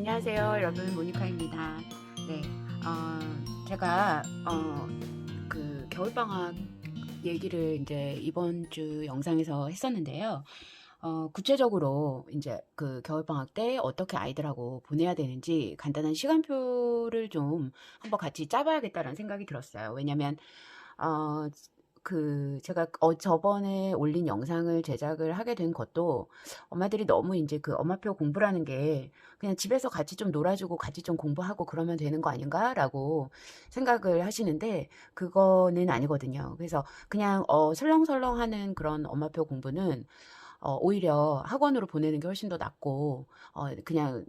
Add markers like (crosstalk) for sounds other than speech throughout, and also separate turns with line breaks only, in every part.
안녕하세요, 여러분 모니카입니다. 네, 어, 제가 어, 그 겨울 방학 얘기를 이제 이번 주 영상에서 했었는데요. 어, 구체적으로 이제 그 겨울방학 때 어떻게 아이들하고 보내야 되는지 간단한 시간표를 좀 한번 같이 짜봐야겠다라는 생각이 들었어요. 왜냐면 어, 그 제가 어 저번에 올린 영상을 제작을 하게 된 것도 엄마들이 너무 이제 그 엄마표 공부라는 게 그냥 집에서 같이 좀 놀아주고 같이 좀 공부하고 그러면 되는 거 아닌가라고 생각을 하시는데 그거는 아니거든요. 그래서 그냥 어 설렁설렁하는 그런 엄마표 공부는 어 오히려 학원으로 보내는 게 훨씬 더 낫고 어 그냥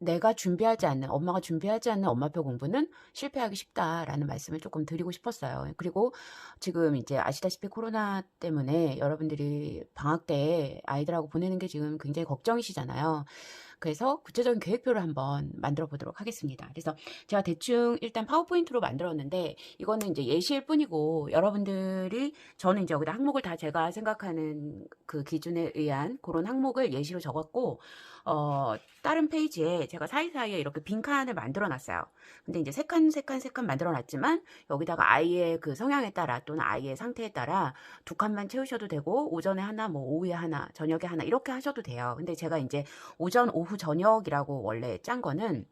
내가 준비하지 않는 엄마가 준비하지 않는 엄마표 공부는 실패하기 쉽다라는 말씀을 조금 드리고 싶었어요. 그리고 지금 이제 아시다시피 코로나 때문에 여러분들이 방학 때 아이들하고 보내는 게 지금 굉장히 걱정이시잖아요. 그래서 구체적인 계획표를 한번 만들어 보도록 하겠습니다. 그래서 제가 대충 일단 파워포인트로 만들었는데 이거는 이제 예시일 뿐이고 여러분들이 저는 이제 여기다 항목을 다 제가 생각하는 그 기준에 의한 그런 항목을 예시로 적었고 어 다른 페이지에 제가 사이사이에 이렇게 빈 칸을 만들어 놨어요. 근데 이제 세 칸, 세 칸, 세 칸 만들어 놨지만 여기다가 아이의 그 성향에 따라 또는 아이의 상태에 따라 두 칸만 채우셔도 되고 오전에 하나, 뭐 오후에 하나, 저녁에 하나 이렇게 하셔도 돼요. 근데 제가 이제 오전, 오후, 저녁이라고 원래 짠 거는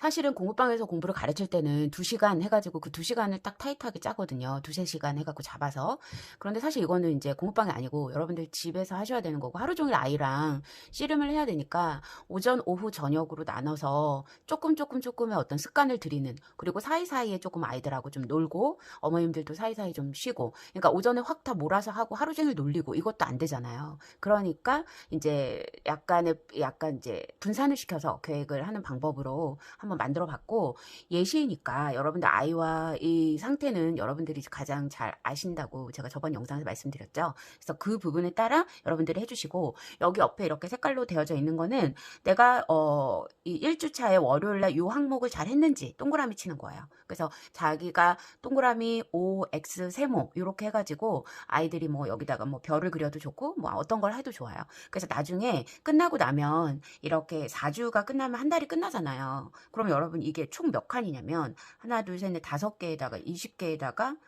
사실은 공부방에서 공부를 가르칠 때는 2시간 해가지고 그 2시간을 딱 타이트하게 짜거든요. 두세 시간 해갖고 잡아서. 그런데 사실 이거는 이제 공부방이 아니고 여러분들 집에서 하셔야 되는 거고 하루 종일 아이랑 씨름을 해야 되니까 오전, 오후, 저녁으로 나눠서 조금 조금 조금의 어떤 습관을 들이는 그리고 사이사이에 조금 아이들하고 좀 놀고 어머님들도 사이사이 좀 쉬고 그러니까 오전에 확 다 몰아서 하고 하루 종일 놀리고 이것도 안 되잖아요. 그러니까 이제 약간의 약간 이제 분산을 시켜서 계획을 하는 방법으로 한번 만들어 봤고 예시니까 여러분들 아이와 이 상태는 여러분들이 가장 잘 아신다고 제가 저번 영상에서 말씀드렸죠. 그래서 그 부분에 따라 여러분들이 해주시고 여기 옆에 이렇게 색깔로 되어져 있는 거는 내가 어, 이 1주차에 월요일날 이 항목을 잘 했는지 동그라미 치는 거예요. 그래서 자기가 동그라미 O, X, 세모 이렇게 해가지고 아이들이 뭐 여기다가 뭐 별을 그려도 좋고 뭐 어떤 걸 해도 좋아요. 그래서 나중에 끝나고 나면 이렇게 4주가 끝나면 한 달이 끝나잖아요. 그럼 여러분 이게 총 몇 칸이냐면 하나, 둘, 셋, 넷, 다섯 개에다가 20개에다가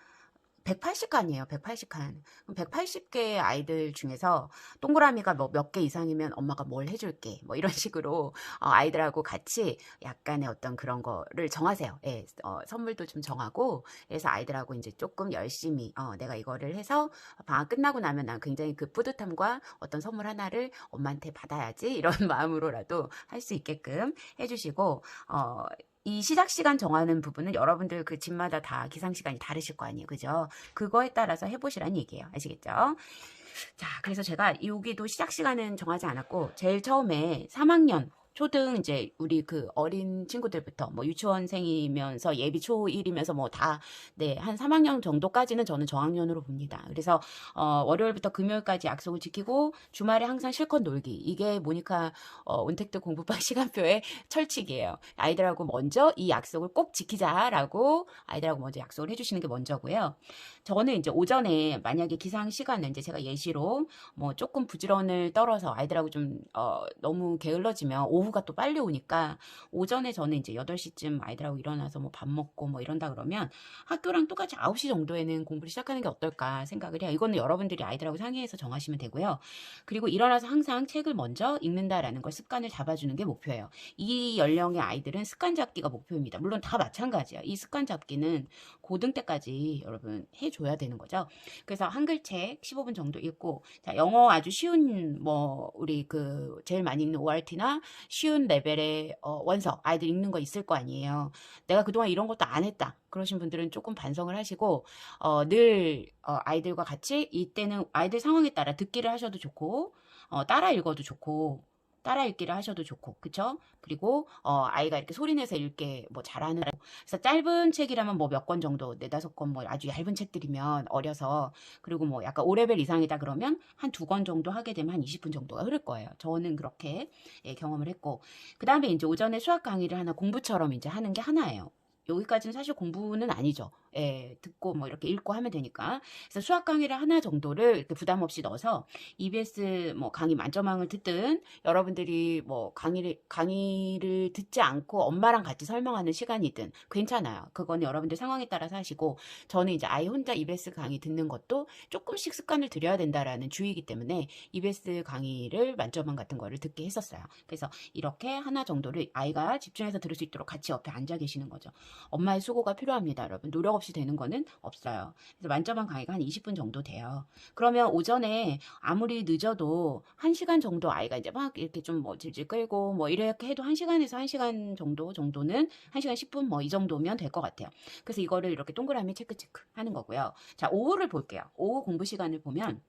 180칸이에요. 180칸. 180개의 아이들 중에서 동그라미가 뭐 몇 개 이상이면 엄마가 뭘 해줄게. 뭐 이런 (laughs) 식으로 어, 아이들하고 같이 약간의 어떤 그런 거를 정하세요. 예, 어, 선물도 좀 정하고 그래서 아이들하고 이제 조금 열심히 어, 내가 이거를 해서 방학 끝나고 나면 난 굉장히 그 뿌듯함과 어떤 선물 하나를 엄마한테 받아야지 (laughs) 이런 마음으로라도 할 수 있게끔 해주시고 어, 이 시작 시간 정하는 부분은 여러분들 그 집마다 다 기상 시간이 다르실 거 아니에요. 그죠? 그거에 따라서 해보시라는 얘기예요. 아시겠죠? 자, 그래서 제가 여기도 시작 시간은 정하지 않았고, 제일 처음에 3학년 초등 이제 우리 그 어린 친구들부터 뭐 유치원생이면서 예비 초1이면서 뭐 다 네, 한 3학년 정도까지는 저는 저학년으로 봅니다. 그래서 어, 월요일부터 금요일까지 약속을 지키고 주말에 항상 실컷 놀기. 이게 모니카 어, 온택트 공부방 (laughs) 시간표의 철칙이에요. 아이들하고 먼저 이 약속을 꼭 지키자라고 아이들하고 먼저 약속을 해주시는 게 먼저고요. 저는 이제 오전에 만약에 기상 시간은 이제 제가 예시로 뭐 조금 부지런을 떨어서 아이들하고 좀 어, 너무 게을러지면 오후 가 또 빨리 오니까 오전에 저는 이제 8시쯤 아이들하고 일어나서 뭐 밥 먹고 뭐 이런다 그러면 학교랑 똑같이 9시 정도에는 공부를 시작하는 게 어떨까 생각을 해요. 이거는 여러분들이 아이들하고 상의해서 정하시면 되고요. 그리고 일어나서 항상 책을 먼저 읽는다라는 걸 습관을 잡아주는 게 목표예요. 이 연령의 아이들은 습관 잡기가 목표입니다. 물론 다 마찬가지야. 이 습관 잡기는 고등 때까지 여러분 해줘야 되는 거죠. 그래서 한글책 15분 정도 읽고, 자, 영어 아주 쉬운, 뭐, 우리 그, 제일 많이 읽는 ORT나 쉬운 레벨의 어, 원서, 아이들 읽는 거 있을 거 아니에요. 내가 그동안 이런 것도 안 했다. 그러신 분들은 조금 반성을 하시고, 어, 늘, 어, 아이들과 같이 이때는 아이들 상황에 따라 듣기를 하셔도 좋고, 어, 따라 읽어도 좋고, 따라 읽기를 하셔도 좋고, 그쵸? 그리고, 어, 아이가 이렇게 소리내서 읽게 뭐 잘하는, 그래서 짧은 책이라면 뭐 몇 권 정도, 네다섯 권 뭐 아주 얇은 책들이면 어려서, 그리고 뭐 약간 5레벨 이상이다 그러면 한 두 권 정도 하게 되면 한 20분 정도가 흐를 거예요. 저는 그렇게 예, 경험을 했고, 그 다음에 이제 오전에 수학 강의를 하나 공부처럼 이제 하는 게 하나예요. 여기까지는 사실 공부는 아니죠. 예, 듣고 뭐 이렇게 읽고 하면 되니까. 그래서 수학 강의를 하나 정도를 이렇게 부담 없이 넣어서 EBS 뭐 강의 만점왕을 듣든 여러분들이 뭐 강의를 강의를 듣지 않고 엄마랑 같이 설명하는 시간이든 괜찮아요. 그건 여러분들 상황에 따라서 하시고 저는 이제 아이 혼자 EBS 강의 듣는 것도 조금씩 습관을 들여야 된다라는 주의이기 때문에 EBS 강의를 만점왕 같은 거를 듣게 했었어요. 그래서 이렇게 하나 정도를 아이가 집중해서 들을 수 있도록 같이 옆에 앉아 계시는 거죠. 엄마의 수고가 필요합니다, 여러분. 노력 없이 되는 거는 없어요. 그래서 만점왕 강의가 한 20분 정도 돼요. 그러면 오전에 아무리 늦어도 1시간 정도 아이가 이제 막 이렇게 좀 뭐 질질 끌고 뭐 이렇게 해도 1시간에서 1시간 정도 정도는 1시간 10분 뭐 이 정도면 될 것 같아요. 그래서 이거를 이렇게 동그라미 체크 체크 하는 거고요. 자, 오후를 볼게요. 오후 공부 시간을 보면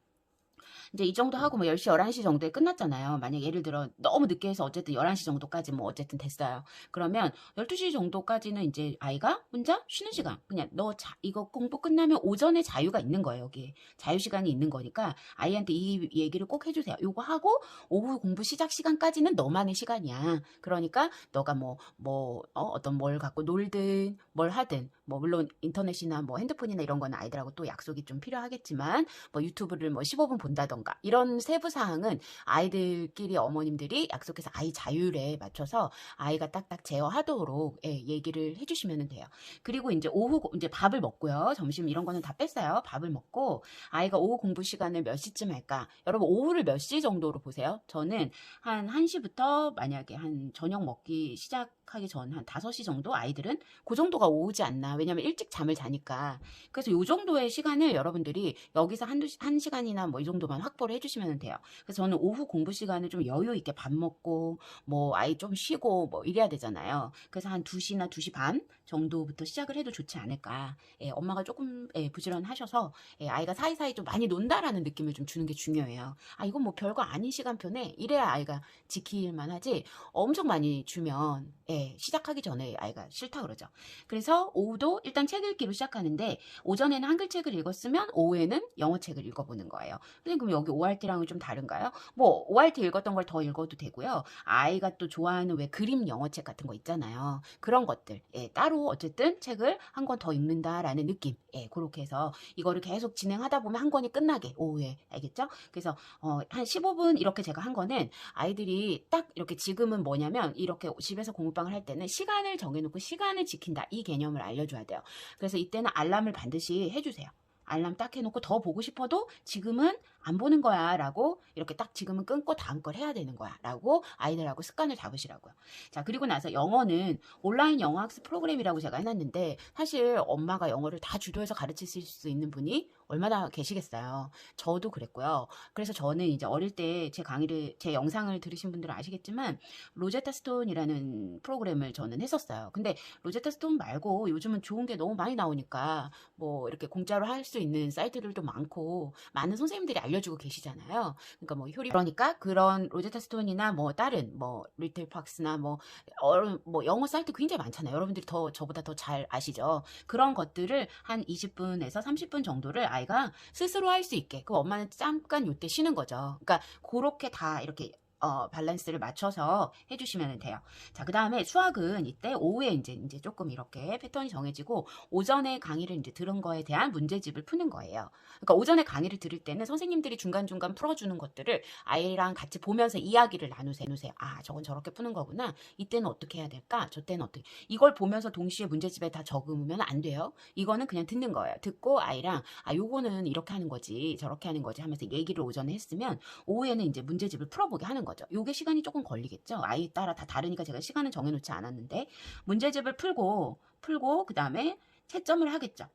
이제 이 정도 하고 뭐 10시, 11시 정도에 끝났잖아요. 만약 예를 들어 너무 늦게 해서 어쨌든 11시 정도까지 뭐 어쨌든 됐어요. 그러면 12시 정도까지는 이제 아이가 혼자 쉬는 시간. 그냥 너 자, 이거 공부 끝나면 오전에 자유가 있는 거예요, 여기. 자유 시간이 있는 거니까 아이한테 이 얘기를 꼭 해주세요. 요거 하고 오후 공부 시작 시간까지는 너만의 시간이야. 그러니까 너가 뭐, 뭐, 어, 어떤 뭘 갖고 놀든 뭘 하든 뭐 물론 인터넷이나 뭐 핸드폰이나 이런 거는 아이들하고 또 약속이 좀 필요하겠지만 뭐 유튜브를 뭐 15분 본다던가 이런 세부 사항은 아이들끼리 어머님들이 약속해서 아이 자율에 맞춰서 아이가 딱딱 제어하도록 예, 얘기를 해주시면 돼요. 그리고 이제 오후 고- 이제 밥을 먹고요. 점심 이런 거는 다 뺐어요. 밥을 먹고 아이가 오후 공부 시간을 몇 시쯤 할까? 여러분 오후를 몇 시 정도로 보세요? 저는 한 1시부터 만약에 한 저녁 먹기 시작하기 전 한 5시 정도 아이들은 그 정도가 오후지 않나. 왜냐면 일찍 잠을 자니까. 그래서 요 정도의 시간을 여러분들이 여기서 한두, 시- 한 시간이나 뭐 이 정도 만 확보를 해주시면 돼요. 그래서 저는 오후 공부 시간을 좀 여유 있게 밥 먹고 뭐 아이 좀 쉬고 뭐 이래야 되잖아요. 그래서 한 2시나 2시 반 정도부터 시작을 해도 좋지 않을까. 예, 엄마가 조금 예, 부지런하셔서 예, 아이가 사이사이 좀 많이 논다라는 느낌을 좀 주는 게 중요해요. 아, 이건 뭐 별거 아닌 시간표네. 이래야 아이가 지킬만 하지. 엄청 많이 주면 예, 시작하기 전에 아이가 싫다 그러죠. 그래서 오후도 일단 책 읽기로 시작하는데 오전에는 한글 책을 읽었으면 오후에는 영어 책을 읽어보는 거예요. 근데 그럼 여기 ORT랑은 좀 다른가요? 뭐 ORT 읽었던 걸 더 읽어도 되고요. 아이가 또 좋아하는 왜 그림 영어 책 같은 거 있잖아요. 그런 것들 예, 따로 어쨌든 책을 한 권 더 읽는다라는 느낌. 예, 그렇게 해서 이거를 계속 진행하다 보면 한 권이 끝나게 오후에 알겠죠? 그래서 어, 한 15분 이렇게 제가 한 거는 아이들이 딱 이렇게 지금은 뭐냐면 이렇게 집에서 공부방을 할 때는 시간을 정해놓고 시간을 지킨다 이 개념을 알려줘야 돼요. 그래서 이때는 알람을 반드시 해주세요. 알람 딱 해놓고 더 보고 싶어도 지금은 안 보는 거야 라고 이렇게 딱 지금은 끊고 다음 걸 해야 되는 거야 라고 아이들하고 습관을 잡으시라고요. 자 그리고 나서 영어는 온라인 영어 학습 프로그램이라고 제가 해놨는데 사실 엄마가 영어를 다 주도해서 가르칠 수 있는 분이 얼마나 계시겠어요. 저도 그랬고요. 그래서 저는 이제 어릴 때 제 강의를 제 영상을 들으신 분들은 아시겠지만 로제타 스톤이라는 프로그램을 저는 했었어요. 근데 로제타 스톤 말고 요즘은 좋은 게 너무 많이 나오니까 뭐 이렇게 공짜로 할 수 있는 사이트들도 많고 많은 선생님들이 알려주고 계시잖아요. 그러니까 뭐 효리 그러니까 그런 로제타 스톤이나 뭐 다른 뭐 리틀 팍스나 뭐, 어, 뭐 영어 사이트 굉장히 많잖아요. 여러분들이 더 저보다 더 잘 아시죠. 그런 것들을 한 20분에서 30분 정도를 아이가 스스로 할 수 있게 그 엄마는 잠깐 요때 쉬는 거죠. 그러니까 그렇게 다 이렇게 어, 밸런스를 맞춰서 해주시면 돼요. 자, 그 다음에 수학은 이때 오후에 이제, 이제 조금 이렇게 패턴이 정해지고 오전에 강의를 이제 들은 거에 대한 문제집을 푸는 거예요. 그러니까 오전에 강의를 들을 때는 선생님들이 중간중간 풀어주는 것들을 아이랑 같이 보면서 이야기를 나누세요. 나누세요. 아, 저건 저렇게 푸는 거구나. 이때는 어떻게 해야 될까? 저 때는 어떻게. 이걸 보면서 동시에 문제집에 다 적으면 안 돼요. 이거는 그냥 듣는 거예요. 듣고 아이랑, 아, 요거는 이렇게 하는 거지. 저렇게 하는 거지 하면서 얘기를 오전에 했으면 오후에는 이제 문제집을 풀어보게 하는 거죠. 요게 시간이 조금 걸리겠죠. 아이 따라 다 다르니까 제가 시간은 정해놓지 않았는데 문제집을 풀고 풀고 그 다음에 채점을 하겠죠.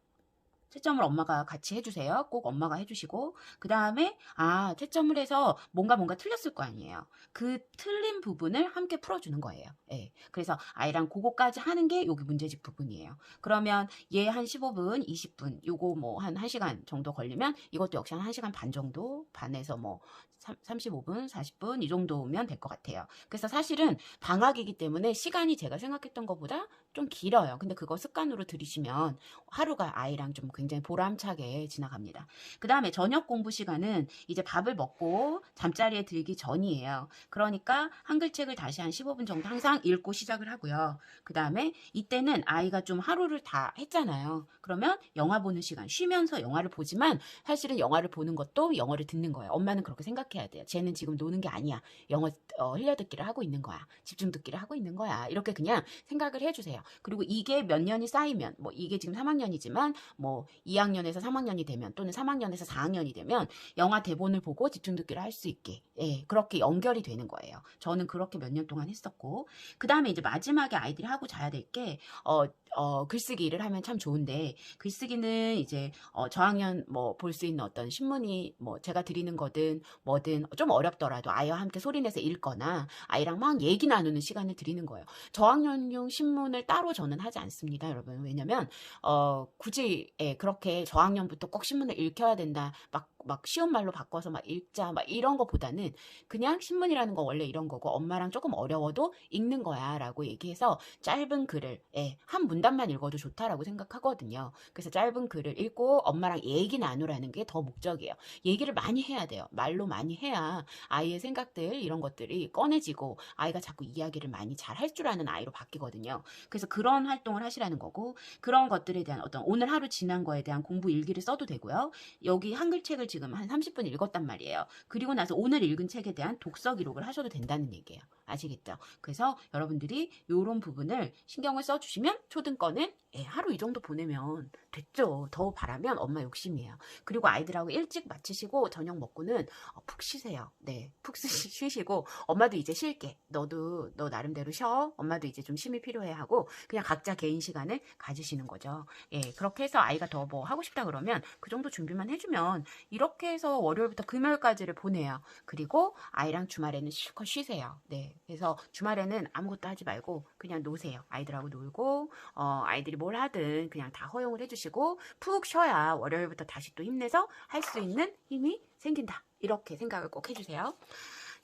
채점을 엄마가 같이 해주세요. 꼭 엄마가 해주시고 그 다음에 아 채점을 해서 뭔가 뭔가 틀렸을 거 아니에요. 그 틀린 부분을 함께 풀어주는 거예요. 예. 그래서 아이랑 그거까지 하는 게 여기 문제집 부분이에요. 그러면 얘 한 15분, 20분, 요거 뭐 한 1시간 정도 걸리면 이것도 역시 한 1시간 반 정도 반에서 뭐 35분, 40분 이 정도면 될 것 같아요. 그래서 사실은 방학이기 때문에 시간이 제가 생각했던 것보다 좀 길어요. 근데 그거 습관으로 들이시면 하루가 아이랑 좀 굉장히 보람차게 지나갑니다. 그 다음에 저녁 공부 시간은 이제 밥을 먹고 잠자리에 들기 전이에요. 그러니까 한글책을 다시 한 15분 정도 항상 읽고 시작을 하고요. 그 다음에 이때는 아이가 좀 하루를 다 했잖아요. 그러면 영화 보는 시간, 쉬면서 영화를 보지만 사실은 영화를 보는 것도 영어를 듣는 거예요. 엄마는 그렇게 생각 해야 돼요. 쟤는 지금 노는 게 아니야. 영어 어, 흘려듣기를 하고 있는 거야. 집중 듣기를 하고 있는 거야. 이렇게 그냥 생각을 해주세요. 그리고 이게 몇 년이 쌓이면, 뭐 이게 지금 3학년이지만 뭐 2학년에서 3학년이 되면 또는 3학년에서 4학년이 되면 영화 대본을 보고 집중 듣기를 할 수 있게, 예, 그렇게 연결이 되는 거예요. 저는 그렇게 몇 년 동안 했었고, 그 다음에 이제 마지막에 아이들이 하고 자야 될 게, 어, 어, 글쓰기를 하면 참 좋은데, 글쓰기는 이제, 어, 저학년 뭐 볼 수 있는 어떤 신문이 뭐 제가 드리는 거든 뭐든 좀 어렵더라도 아이와 함께 소리내서 읽거나 아이랑 막 얘기 나누는 시간을 드리는 거예요. 저학년용 신문을 따로 저는 하지 않습니다, 여러분. 왜냐면, 어, 굳이, 예, 그렇게 저학년부터 꼭 신문을 읽혀야 된다. 막, 막 쉬운 말로 바꿔서 막 읽자. 막 이런 거보다는 그냥 신문이라는 거 원래 이런 거고 엄마랑 조금 어려워도 읽는 거야. 라고 얘기해서 짧은 글을, 예, 한 문단만 읽어도 좋다라고 생각하거든요. 그래서 짧은 글을 읽고 엄마랑 얘기 나누라는 게 더 목적이에요. 얘기를 많이 해야 돼요. 말로 많이 해야 아이의 생각들, 이런 것들이 꺼내지고 아이가 자꾸 이야기를 많이 잘 할 줄 아는 아이로 바뀌거든요. 그래서 그런 활동을 하시라는 거고 그런 것들에 대한 어떤 오늘 하루 지난 거에 대한 공부 일기를 써도 되고요. 여기 한글책을 지금 한 30분 읽었단 말이에요. 그리고 나서 오늘 읽은 책에 대한 독서 기록을 하셔도 된다는 얘기예요. 아시겠죠? 그래서 여러분들이 이런 부분을 신경을 써주시면 초등권은 예, 하루 이 정도 보내면 됐죠. 더 바라면 엄마 욕심이에요. 그리고 아이들하고 일찍 마치시고 저녁 먹고는 어, 푹 쉬세요. 네, 푹 (laughs) 쉬- 쉬시고 엄마도 이제 쉴게. 너도 너 나름대로 쉬어. 엄마도 이제 좀 쉼이 필요해 하고 그냥 각자 개인 시간을 가지시는 거죠. 예, 그렇게 해서 아이가 더 뭐 하고 싶다 그러면 그 정도 준비만 해주면 이렇게 해서 월요일부터 금요일까지를 보내요. 그리고 아이랑 주말에는 실컷 쉬세요. 네, 그래서 주말에는 아무것도 하지 말고 그냥 노세요. 아이들하고 놀고 어, 아이들이 뭘 하든 그냥 다 허용을 해주시고 푹 쉬어야 월요일부터 다시 또 힘내서 할 수 있는 힘이 생긴다. 이렇게 생각을 꼭 해주세요.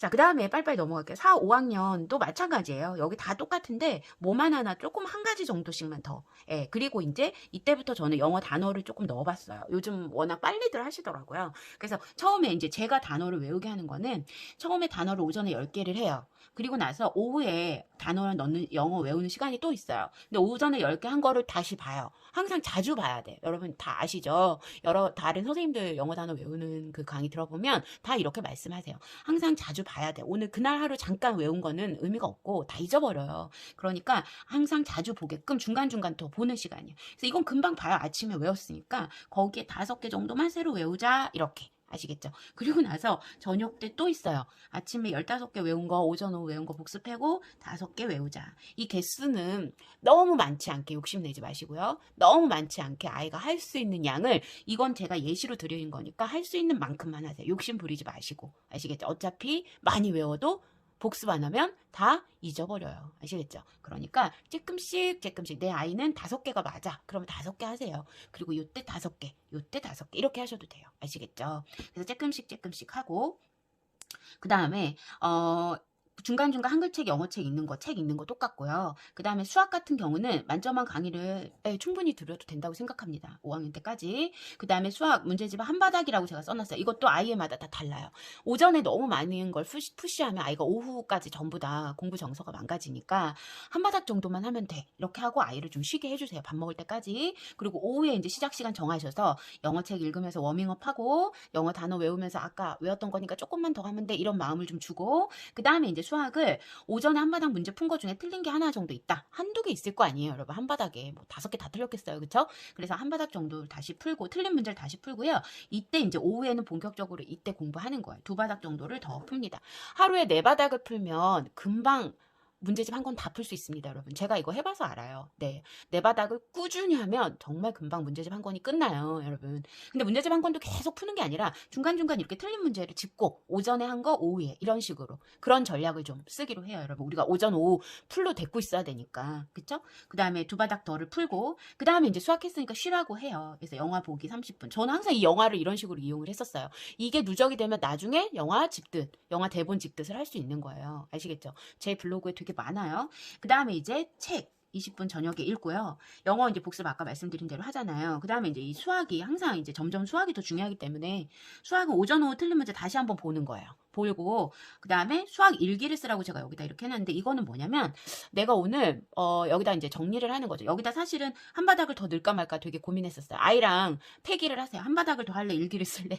자, 그 다음에 빨리빨리 넘어갈게요. 4, 5학년도 마찬가지예요. 여기 다 똑같은데 뭐만 하나 조금 한 가지 정도씩만 더. 예, 그리고 이제 이때부터 저는 영어 단어를 조금 넣어봤어요. 요즘 워낙 빨리들 하시더라고요. 그래서 처음에 이제 제가 단어를 외우게 하는 거는 처음에 단어를 오전에 10개를 해요. 그리고 나서 오후에 단어를 넣는 영어 외우는 시간이 또 있어요. 근데 오전에 10개 한 거를 다시 봐요. 항상 자주 봐야 돼. 여러분 다 아시죠? 여러 다른 선생님들 영어 단어 외우는 그 강의 들어보면 다 이렇게 말씀하세요. 항상 자주 봐야 돼. 오늘 그날 하루 잠깐 외운 거는 의미가 없고 다 잊어버려요. 그러니까 항상 자주 보게끔 중간중간 더 보는 시간이에요. 그래서 이건 금방 봐요. 아침에 외웠으니까 거기에 다섯 개 정도만 새로 외우자 이렇게. 아시겠죠? 그리고 나서 저녁 때 또 있어요. 아침에 15개 외운 거, 오전 오후 외운 거 복습하고 다섯 개 외우자. 이 개수는 너무 많지 않게 욕심내지 마시고요. 너무 많지 않게 아이가 할 수 있는 양을 이건 제가 예시로 드리는 거니까 할 수 있는 만큼만 하세요. 욕심 부리지 마시고. 아시겠죠? 어차피 많이 외워도 복습 안 하면 다 잊어버려요. 아시겠죠? 그러니까 조금씩 조금씩 내 아이는 다섯 개가 맞아. 그러면 다섯 개 하세요. 그리고 요때 다섯 개, 요때 다섯 개 이렇게 하셔도 돼요. 아시겠죠? 그래서 조금씩 조금씩 하고 그 다음에 어 중간중간 한글책, 영어책 읽는 거, 책 읽는 거 똑같고요. 그 다음에 수학 같은 경우는 만점한 강의를 예, 충분히 들어도 된다고 생각합니다. 5학년 때까지. 그 다음에 수학 문제집 한 바닥이라고 제가 써놨어요. 이것도 아이마다 다 달라요. 오전에 너무 많은 걸 푸시, 푸시하면 아이가 오후까지 전부 다 공부 정서가 망가지니까 한 바닥 정도만 하면 돼. 이렇게 하고 아이를 좀 쉬게 해주세요. 밥 먹을 때까지. 그리고 오후에 이제 시작 시간 정하셔서 영어책 읽으면서 워밍업 하고 영어 단어 외우면서 아까 외웠던 거니까 조금만 더 하면 돼. 이런 마음을 좀 주고 그 다음에 이제 수학을 오전에 한 바닥 문제 푼 거 중에 틀린 게 하나 정도 있다. 한두 개 있을 거 아니에요, 여러분. 한 바닥에 뭐 다섯 개 다 틀렸겠어요. 그쵸? 그래서 한 바닥 정도 다시 풀고 틀린 문제를 다시 풀고요. 이때 이제 오후에는 본격적으로 이때 공부하는 거예요. 두 바닥 정도를 더 풉니다. 하루에 네 바닥을 풀면 금방 문제집 한 권 다 풀 수 있습니다, 여러분. 제가 이거 해봐서 알아요. 네. 네 바닥을 꾸준히 하면 정말 금방 문제집 한 권이 끝나요, 여러분. 근데 문제집 한 권도 계속 푸는 게 아니라 중간중간 이렇게 틀린 문제를 짚고 오전에 한 거 오후에 이런 식으로 그런 전략을 좀 쓰기로 해요, 여러분. 우리가 오전 오후 풀로 데리고 있어야 되니까. 그쵸? 그 다음에 두 바닥 덜을 풀고 그 다음에 이제 수학했으니까 쉬라고 해요. 그래서 영화 보기 30분. 저는 항상 이 영화를 이런 식으로 이용을 했었어요. 이게 누적이 되면 나중에 영화 집듯, 영화 대본 집듯을 할 수 있는 거예요. 아시겠죠? 제 블로그에 되게 많아요. 그 다음에 이제 책. 20분 저녁에 읽고요. 영어 이제 복습 아까 말씀드린 대로 하잖아요. 그 다음에 이제 이 수학이 항상 이제 점점 수학이 더 중요하기 때문에 수학은 오전 오후 틀린 문제 다시 한번 보는 거예요. 보고 그 다음에 수학 일기를 쓰라고 제가 여기다 이렇게 해놨는데 이거는 뭐냐면 내가 오늘 어 여기다 이제 정리를 하는 거죠. 여기다 사실은 한 바닥을 더 넣을까 말까 되게 고민했었어요. 아이랑 폐기를 하세요. 한 바닥을 더 할래 일기를 쓸래.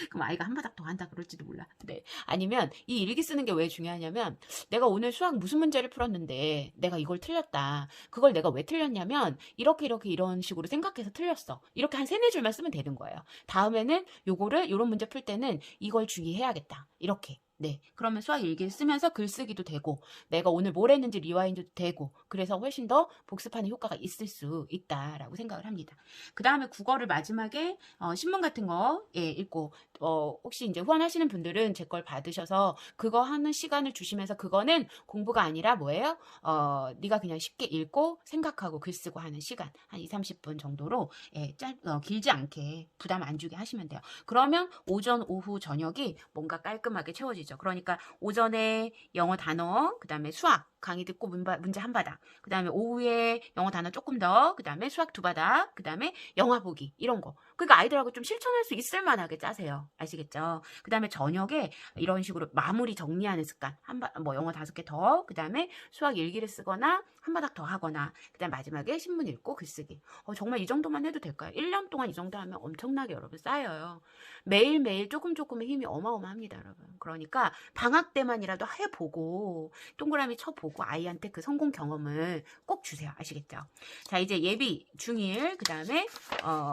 (laughs) 그럼 아이가 한 바닥 더 한다 그럴지도 몰라. 네. 아니면 이 일기 쓰는 게 왜 중요하냐면 내가 오늘 수학 무슨 문제를 풀었는데 내가 이걸 틀렸다. 그걸 내가 왜 틀렸냐면 이렇게 이렇게 이런 식으로 생각해서 틀렸어. 이렇게 한 세네 줄만 쓰면 되는 거예요. 다음에는 요거를 요런 문제 풀 때는 이걸 주의해야겠다. 이렇게. 네. 그러면 수학 일기를 쓰면서 글쓰기도 되고 내가 오늘 뭘 했는지 리와인드도 되고 그래서 훨씬 더 복습하는 효과가 있을 수 있다라고 생각을 합니다. 그 다음에 국어를 마지막에 어, 신문 같은 거 예, 읽고 어, 혹시 이제 후원하시는 분들은 제 걸 받으셔서 그거 하는 시간을 주시면서 그거는 공부가 아니라 뭐예요? 어, 네가 그냥 쉽게 읽고 생각하고 글 쓰고 하는 시간 한 2, 30분 정도로 예, 짧, 어, 길지 않게 부담 안 주게 하시면 돼요. 그러면 오전, 오후, 저녁이 뭔가 깔끔하게 채워지죠. 그러니까 오전에 영어 단어, 그 다음에 수학 강의 듣고 문바, 문제 한 바닥, 그 다음에 오후에 영어 단어 조금 더, 그 다음에 수학 두 바닥, 그 다음에 영화 보기 이런 거. 그러니까 아이들하고 좀 실천할 수 있을 만하게 짜세요. 아시겠죠? 그 다음에 저녁에 이런 식으로 마무리 정리하는 습관. 한 바, 뭐 영어 다섯 개 더, 그 다음에 수학 일기를 쓰거나 한 바닥 더 하거나, 그 다음 마지막에 신문 읽고 글쓰기. 어, 정말 이 정도만 해도 될까요? 1년 동안 이 정도 하면 엄청나게 여러분 쌓여요. 매일매일 조금 조금의 힘이 어마어마합니다, 여러분. 그러니까 방학 때만이라도 해보고, 동그라미 쳐보고, 아이한테 그 성공 경험을 꼭 주세요. 아시겠죠? 자, 이제 예비 중1, 그 다음에, 어,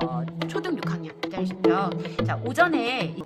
초등 6학년 기다리시죠. 자, 오전에 이-